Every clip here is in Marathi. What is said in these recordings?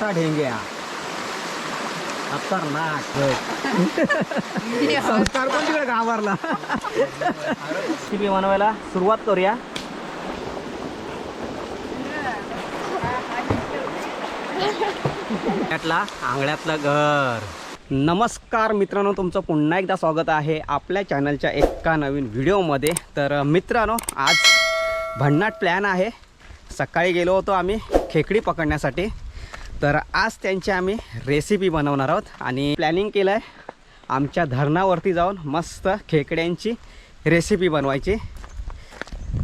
मोठा ढेंग्या खतरनाक। संस्कार पण तिकडे घाबरला? रेसिपी बनवायला? सुरुवात करूया. आंगळ्यातला आंगळ्यातलं घर. नमस्कार मित्रांनो तुमचं पुन्हा एकदा स्वागत आहे आपल्या चॅनलच्या एका नवीन व्हिडिओमध्ये. तर मित्रांनो आज भन्नाट प्लॅन आहे. सकाळी गेलो होतो आम्ही खेकडी पकडण्यासाठी. तर आज त्यांची आम्ही रेसिपी बनवणार आहोत आणि प्लॅनिंग केलं आहे आमच्या धरणावरती जाऊन मस्त खेकड्यांची रेसिपी बनवायची.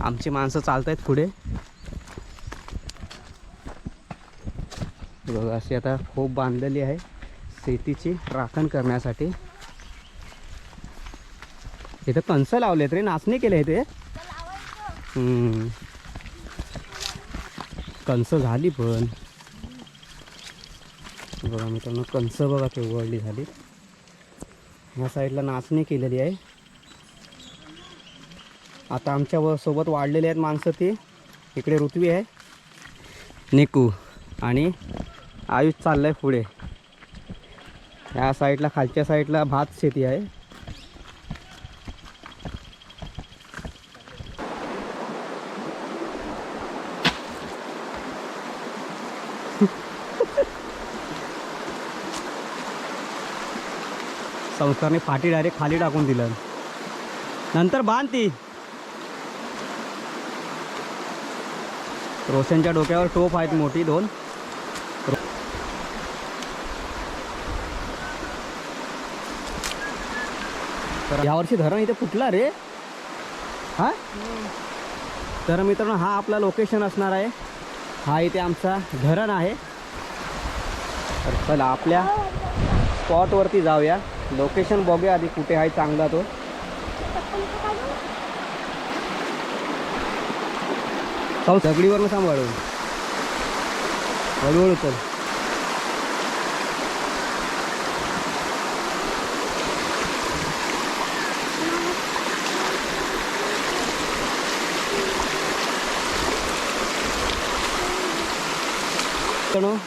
आमची माणसं चालत आहेत पुढे. बघा अशी आता खूप बांधलेली आहे शेतीची राखण करण्यासाठी. इथं कंस लावलेत रे नाचणी केले ते. हम्म. कंस झाली पण. बघा मित्रांनो कंस बघा ते उघडली झाली. ह्या साईडला नाचणी केलेली आहे. आता आमच्या व- सोबत वाढलेले आहेत माणसं ती. इकडे ऋत्वी आहे. निकू आणि आयुष चाललंय पुढे. या साईडला खालच्या साईडला भात शेती आहे. संस्कारने फाटी डायरेक्ट खाली टाकून दिलं. नंतर बांध ती रोशनच्या डोक्यावर टोप आहेत मोठी दोन. तर यावर्षी धरण इथे फुटला रे. हा? तर मित्रांनो हा आपला लोकेशन असणार आहे. हा इथे आमचा धरण आहे. तर चला आपल्या स्पॉटवरती जाऊया. लोकेशन बघूया आधी कुठे आहे चांगला तो. जाऊ सगळीवरनं सांभाळून हळूहळू चल.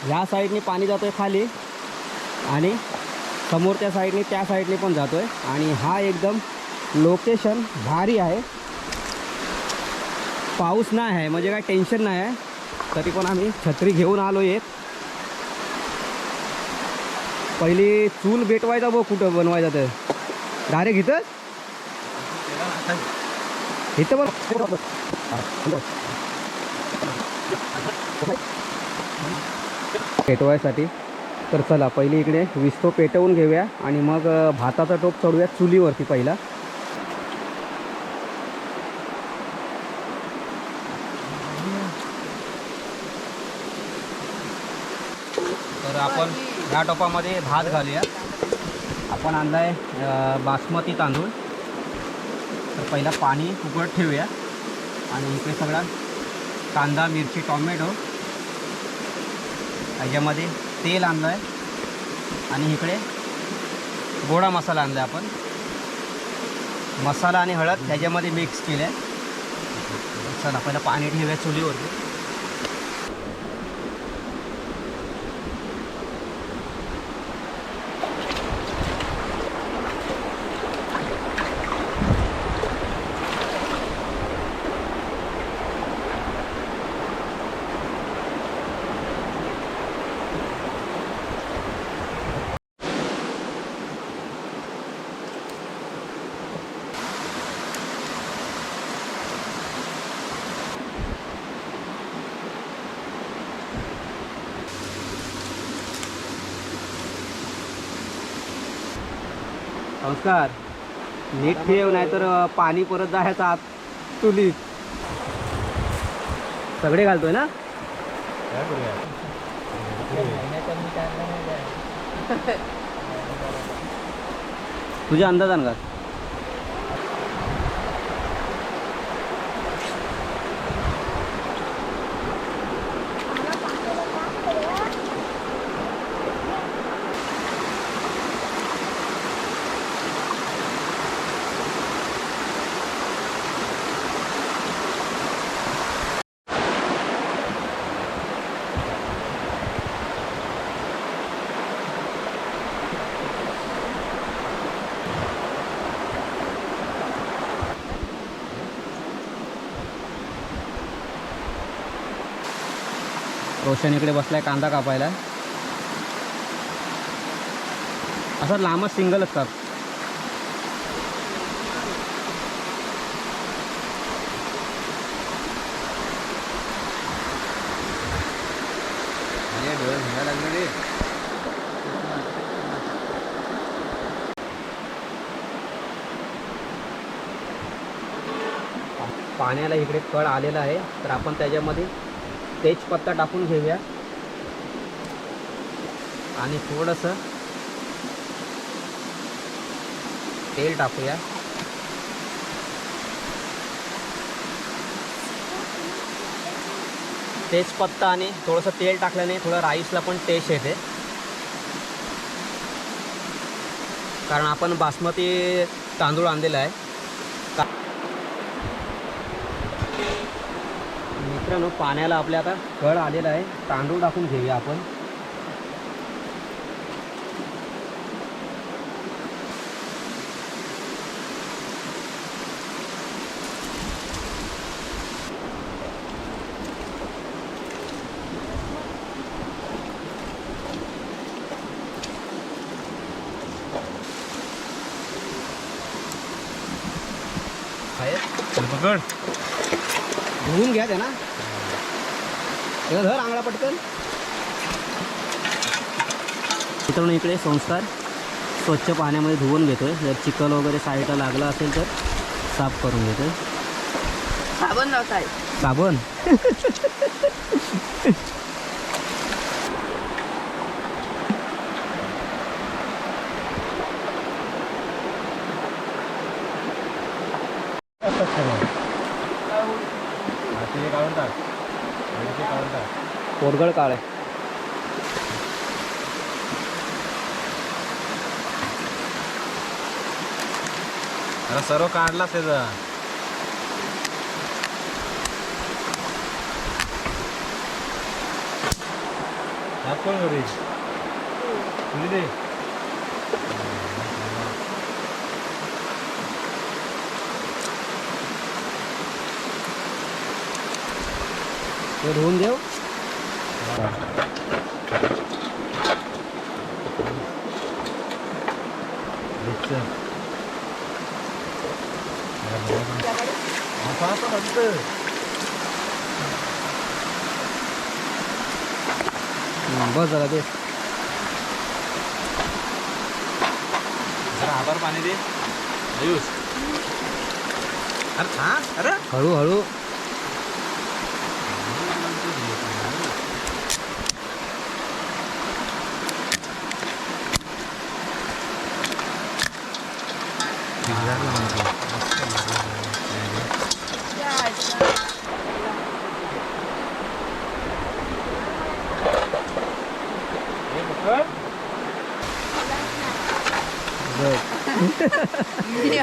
ह्या साईडने पाणी जातोय खाली. आणि समोरच्या साईडने त्या साईडने पण जातो आहे आणि हा एकदम लोकेशन भारी आहे. पाऊस नाही आहे म्हणजे काय टेन्शन नाही आहे. तरी पण आम्ही छत्री घेऊन आलो एक. पहिली चूल भेटवायचा बघ कुठं बनवायचा तर डायरेक्ट इथं? इथं पण भेटवायसाठी. तर चला पहिले इकडे विस्तो पेटवून घेऊया आणि मग भाताचा टोप चढूया चुलीवरती पहिला. तर आपण ह्या टोपामध्ये भात घालूया. आपण आणलाय आहे बासमती तांदूळ. तर पहिला पाणी उकळत ठेवूया. आणि इकडे सगळा कांदा मिरची टॉमॅटो. ह्याच्यामध्ये तेल आणलं आहे आणि इकडे गोडा मसाला आणला आपण. मसाला आणि हळद ह्याच्यामध्ये मिक्स केलं आहे चला पहिलं पाणी ठेवूया चुलीवरती. संस्कार नीट ठेव नाहीतर अ, पाणी परत जायचं आत. चुलीत सगळे घालतोय ना? तुझ्या अंदाजान का रोशन इकडे बसलाय कांदा कापायला. असं लांबच सिंगल असतात. पाण्याला इकडे कळ आलेला आहे तर आपण त्याच्यामध्ये तेजपत्ता टाकून घेऊया. आणि थोडंसं तेल टाकूया. तेजपत्ता आणि थोडंसं तेल टाकल्याने थोडं राईसला पण टेस्ट येते. कारण आपण बासमती तांदूळ आणलेला आहे. मित्रांनो पाण्याला आपल्या आता कळ आलेला आहे. तांदूळ टाकून घेऊया आपण. पकड. धुवून घ्या त्यांना. त्याला धर आंगळा पटकन. मित्रांनो इकडे संस्कार. स्वच्छ पाण्यामध्ये धुवून घेतोय. जर चिखल वगैरे साईडला लागला असेल तर साफ करून घेतोय. साबण साबण काढून टाक कोरगळ काळ. अरे सर्व काढला त्याचा. कोण घरी दे. ते धुवून देऊ. बस झाला ते जरा हातावर पाणी दे. आयुष. अरे हा अरे. हळूहळू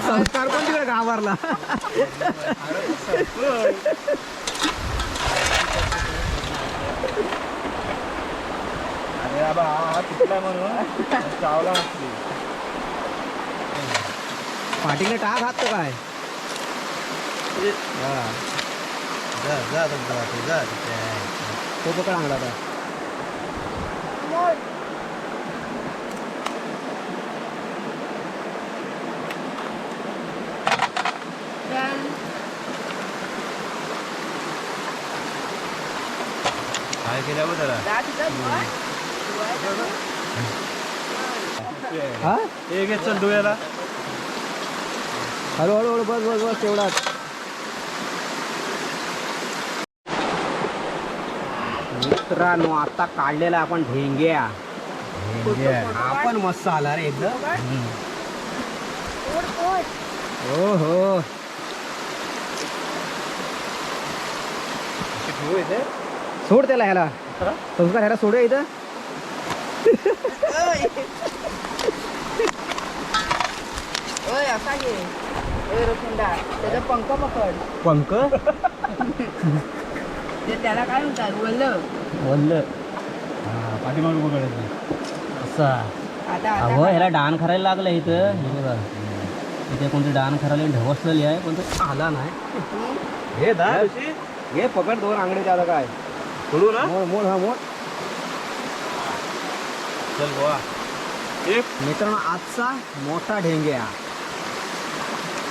संस्कार पण तिकडे घाबरला अरे बाबा हा तुटला म्हणून चावला नसली पाठीने टाक हात तो काय जा जा तुमचा जा तो पकड आणला आता काय केल्यावर त्याला हा? घे चल डोळ्याला. हळूहळू हळू बस बस बस तेवढाच मित्रांनो आता काढलेला आपण ढेंग्या. आपण मस्त आला रे एकदम. हो हो सोड त्याला ह्याला. संस्कार ह्याला सोडूया इथं. ओय. असा घे त्याचा पंख पकड. पंख? ते त्याला काय म्हणतात? वल्ल. असा. आता अहो आता ह्याला डान करायला लागलं इथं. हे बघा. इथे कोणती डान करायला ढवसलेली आहे पण तो आला नाही. हे दा हे पकड दोन आंगडे त्याला काय? सोडू ना? मोड मोड हा मोड चल गोवा. मित्रांनो आजचा मोठा ढेंग्या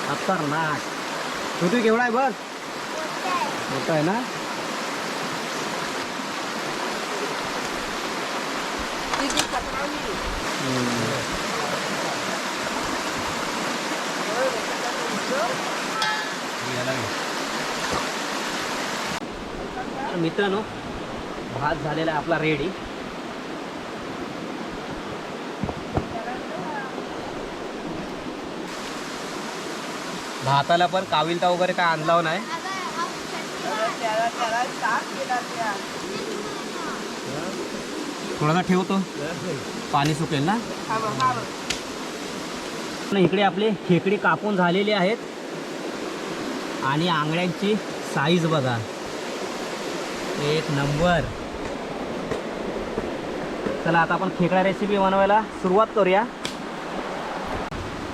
खतरनाक. तू तू केवढा आहे बघ? मोठा आहे ना? मित्रांनो भात झालेला आहे आपला रेडी. भाताला पण काविलता वगैरे काय आणला नाही. थोडासा ठेवतो. पाणी सुकेल ना? इकडे आपले खेकडी कापून झालेली आहेत. आणि आंगड्यांची साईज बघा. एक नंबर. चला आता आपण खेकडा रेसिपी बनवायला सुरुवात करूया.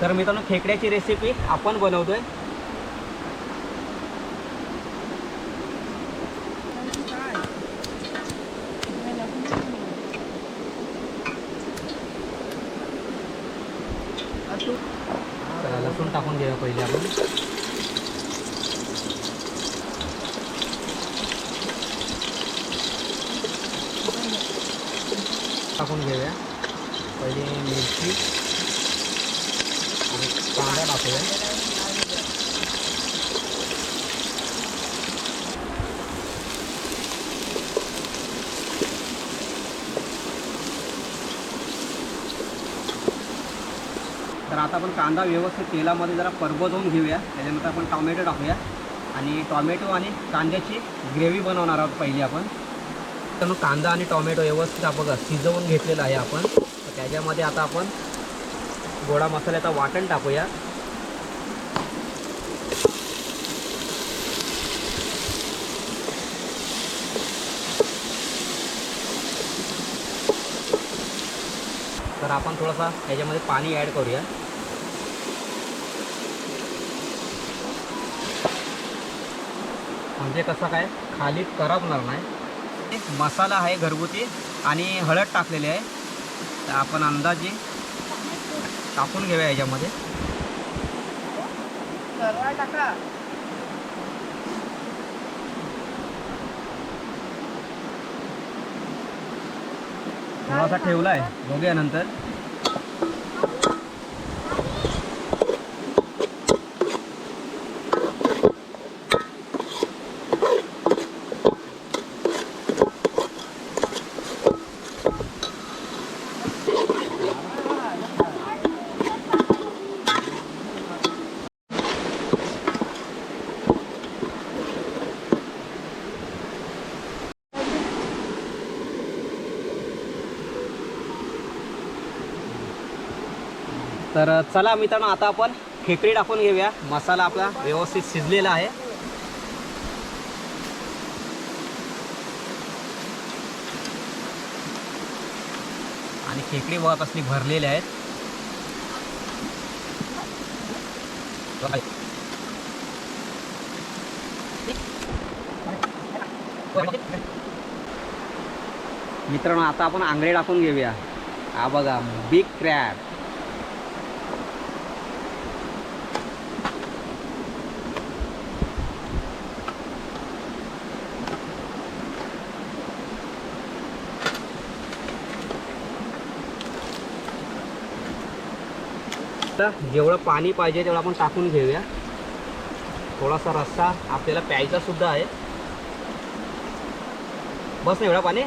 तर मित्रांनो खेकड्याची रेसिपी आपण बनवतोय. लसूण टाकून घेऊया पहिले आपण. टाकून घेऊया. पहिले मिरची. आणि कांदा टाकूया. तर आता आपण कांदा व्यवस्थित तेलामध्ये जरा परबजवून घेऊया. त्याच्यानंतर आपण टॉमॅटो टाकूया. आणि टॉमॅटो आणि कांद्याची ग्रेव्ही बनवणार आहोत पहिली आपण. तर मग कांदा आणि टॉमॅटो व्यवस्थित आपण बघा शिजवून घेतलेला आहे आपण. तर त्याच्यामध्ये आता आपण गोडा मसाल्याचा वाटण टाकूया. तर आपण थोडासा त्याच्यामध्ये पाणी ॲड करूया. म्हणजे कसं काय? खाली करपणार नाही. मसाला आहे घरगुती आणि हळद टाकलेली आहे. तर आपण अंदाजे टाकून घेऊया याच्यामध्ये. थोडासा ठेवला आहे बघूया नंतर. तर चला मित्रांनो आता आपण खेकडी टाकून घेऊया. मसाला आपला व्यवस्थित शिजलेला आहे. आणि खेकडी बघा कसली भरलेले आहेत. मित्रांनो आता आपण आंगळी टाकून घेऊया. हा बघा बिग क्रॅब तर जेवढं पाणी पाहिजे तेवढं आपण टाकून घेऊया. थोडासा रस्सा आपल्याला प्यायचा सुद्धा आहे. बस ना एवढं पाणी.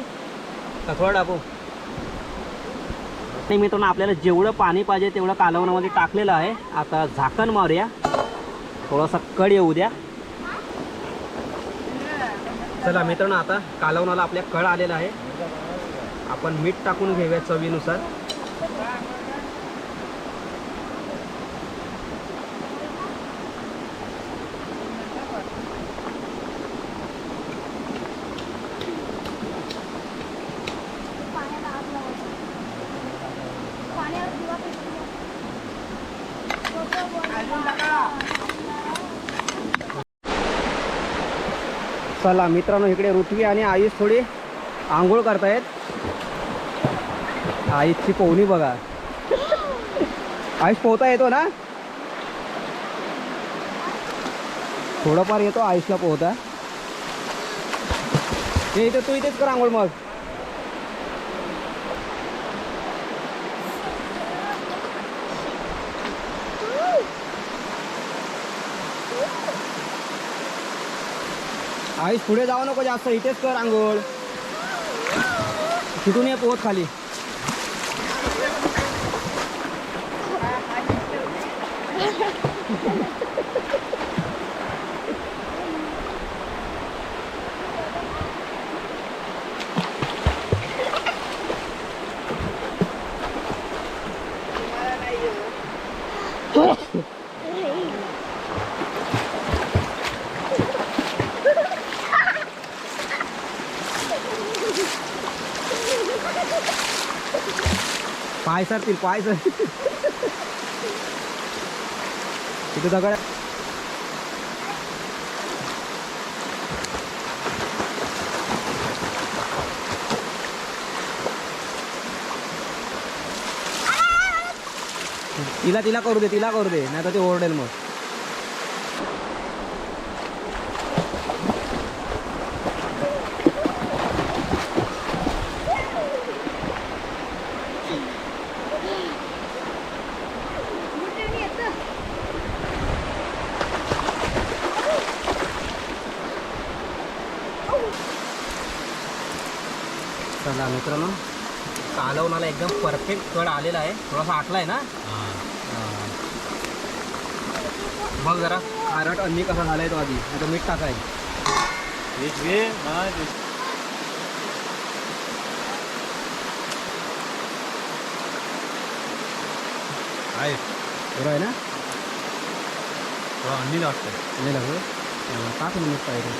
का थोडं टाकू? नाही मित्रांनो आपल्याला जेवढं पाणी पाहिजे तेवढं कालवणामध्ये टाकलेलं आहे. आता झाकण मारूया. थोडासा कड येऊ द्या. चला मित्रांनो आता कालवणाला आपल्या कळ आलेला आहे. आपण मीठ टाकून घेऊया चवीनुसार. चला मित्रांनो इकडे ऋत्वी आणि आयुष थोडी आंघोळ करतायत. आईची पोहणी बघा. आईस पोहता येतो ना? थोडंफार येतो आईसला पोहता. ते इथे तू इथेच कर आंघोळ मग. आईस पुढे जाऊ नको जास्त इथेच कर आंघोळ. तिथून ये पोहत खाली. सरतील पाय सर तिथे दगड तिला तिला करू दे तिला करू दे नाही तर ते ओरडेल मग चला मित्रांनो कालवणाला एकदम कड आलेला आहे. थोडासा आटला आहे ना बघ जरा खारट अन्नी कसा झालाय तो आधी. आता मीठ टाकाय. आहे. बरं आहे ना? थोडा अंडी लागतं नाही लागलं टाक मीठ पाहिजे.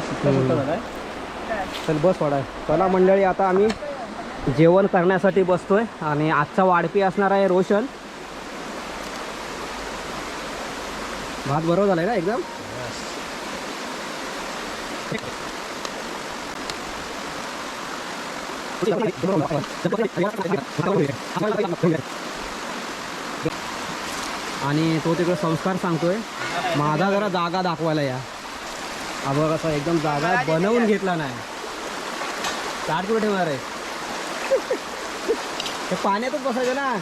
सुट्टा हम्म. मोठा झालाय. चल बस वाढाय चला मंडळी आता आम्ही जेवण करण्यासाठी बसतोय आणि आजचा वाढपी असणार आहे रोशन. भात बरोबर झालाय ना एकदम? आणि तो तिकडे संस्कार सांगतोय. माझा जरा जागा दाखवायला या. अगं कसं असा एकदम जागा बनवून घेतला नाही. चार किलो ठेवणार आहे. ते पाण्यातच बसायचं ना.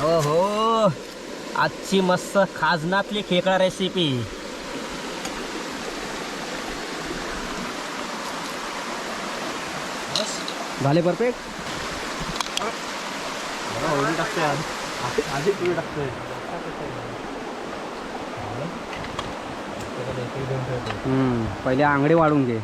हो हो. आजची मस्त खाजनातली खेकडा रेसिपी झाले परफेक्ट मला ओढी टाकते आधी आधी पुढे टाकतोय. हम्म, पहिले आंगडे वाढून घे.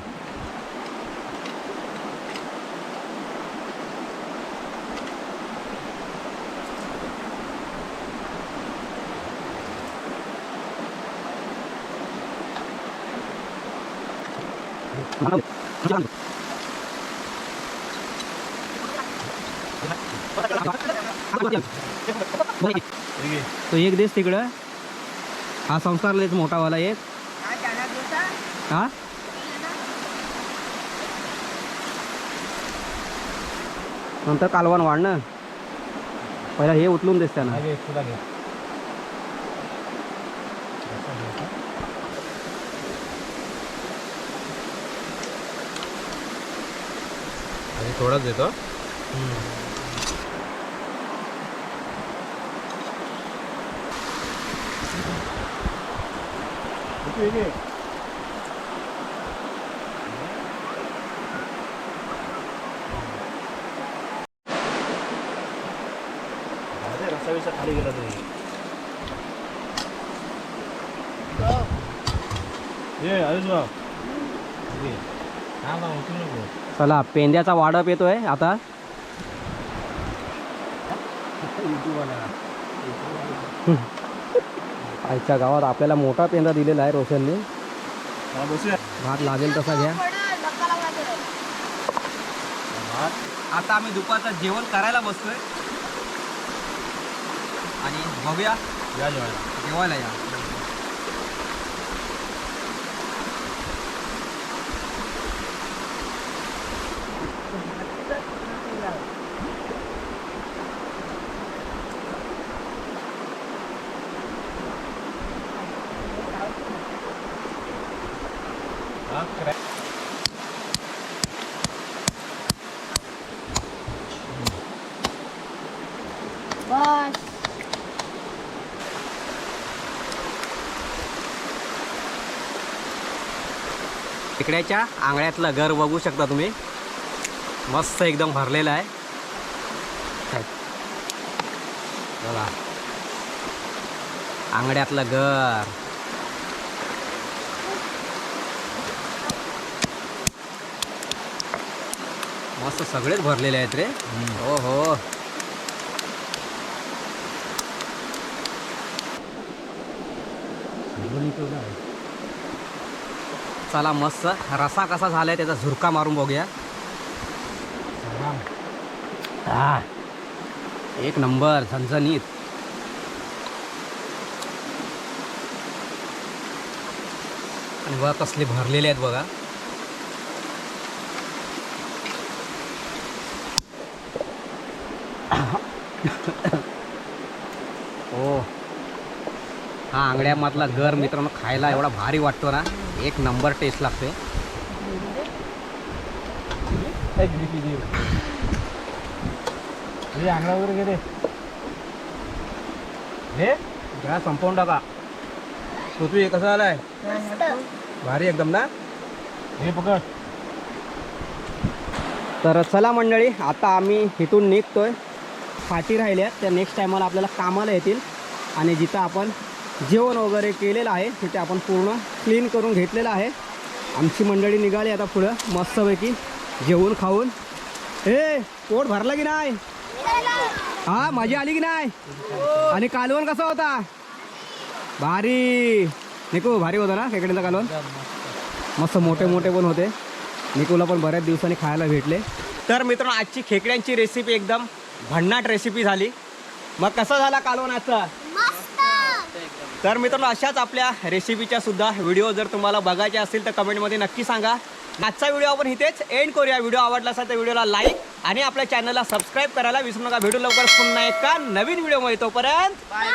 तो एक देश तिकडं. हा संस्कार लयच मोठावाला एक. हा नंतर कालवण वाढणं पहिला हे उचलून देस त्यांना. घे तुला घे. आधी थोडाच देतो. रसाविसा खाली गेला तरी ये आयुष भाऊ घे. हा बा उचलू नको चला पेंद्याचा वाढप येतोय आता. आजच्या गावात आपल्याला मोठा पेंदा दिलेला आहे रोशनने. भात लागेल तसा घ्या. आता आम्ही दुपारचं जेवण करायला बसतोय आणि बघूया. जेवायला जेवायला या हा क्रॅ बस तिकड्याच्या आंगळ्यातलं घर बघू शकता तुम्ही. मस्त एकदम भरलेलं आहे? बघा. आंगड्यातलं घर. मस्त सगळेच भरलेले आहेत रे. हो हो चला मस्त. रसा कसा झालाय त्याचा झुरका मारून बघूया. हा. एक नंबर झणझणीत. आणि बघा कसले भरलेले आहेत बघा. ओ. हा आंगड्यामधला घर मित्रांनो खायला एवढा भारी वाटतो ना. एक नंबर टेस्ट लागते. हे आंगडा वगैरे रे हे? घ्या संपवून टाका. पृथ्वी कसा आलाय? भारी एकदम ना? हे पकड. तर चला मंडळी आता आम्ही इथून निघतोय. फाटी राहिल्या त्या नेक्स्ट टायमाला आपल्याला कामाला येतील. आणि जिथं आपण जेवण वगैरे केलेलं आहे. तिथे आपण पूर्ण क्लीन करून घेतलेलं आहे. आमची मंडळी निघाली आता पुढं मस्तपैकी जेवून खाऊन. ए पोट भरलं की नाही? हा माझी आली की नाही? आणि कालवण कसा होता? भारी. निकू भारी होता ना खेकड्यांचा कालवण? मस्त मोठे मोठे पण होते. निकोला पण बऱ्याच दिवसांनी खायला भेटले. तर मित्रांनो आजची खेकड्यांची रेसिपी एकदम भन्नाट रेसिपी झाली. मग कसा झाला कालवण आजचा? तर मित्रांनो अशाच आपल्या रेसिपीच्या सुद्धा व्हिडिओ जर तुम्हाला बघायचे असतील तर कमेंटमध्ये नक्की सांगा. आजचा व्हिडिओ आपण इथेच एंड करूया. व्हिडिओ आवडला असेल तर व्हिडिओला लाईक आणि आपल्या चॅनलला सबस्क्राईब करायला विसरू नका. भेटू लवकर पुन्हा एका नवीन व्हिडिओमध्ये तोपर्यंत बाय